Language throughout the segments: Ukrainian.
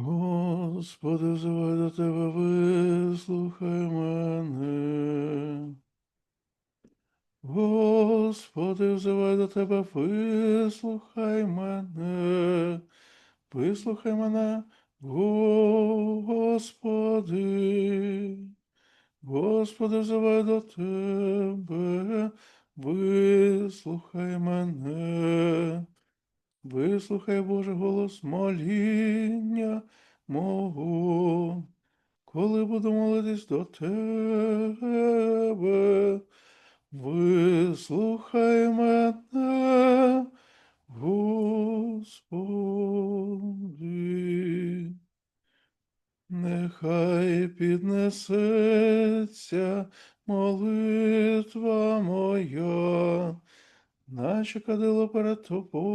Господи, взивай до тебе, вислухай мене. Господи, взивай до тебе, вислухай мене. Вислухай мене, Господи. Господи, взивай до тебе, вислухай мене. Вислухай, Боже, голос моління мого, коли буду молитись до Тебе, вислухай мене, Господи. Нехай піднесеться молитва моя, наче кадило перед тобою,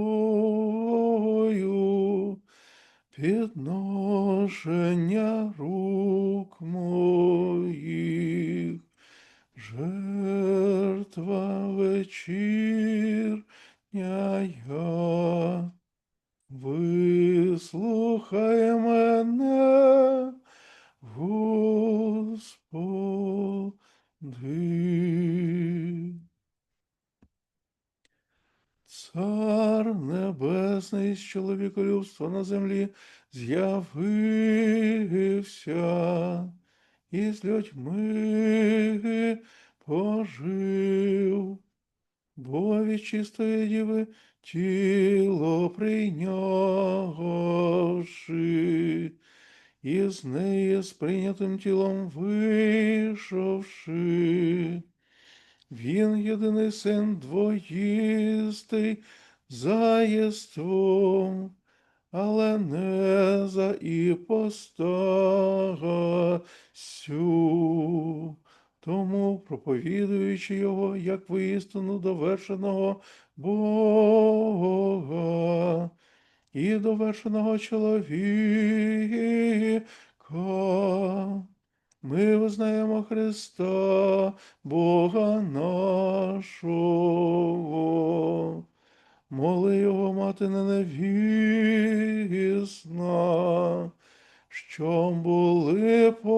підношення рук моїх, жертва вечірня. Вислухай мене, Господи. Цар небесний з чоловіколюбства на землі з'явився і з людьми пожив, бо від чистої діви тіло прийнявши, і з неї з прийнятим тілом вийшовши. Він єдиний син двоїстий за єством, але не за іпостасю. Тому, проповідуючи його як воістину довершеного Бога і довершеного чоловіка, ми визнаємо Христа, Бога нашого. Мати ненавісна, що були помилувані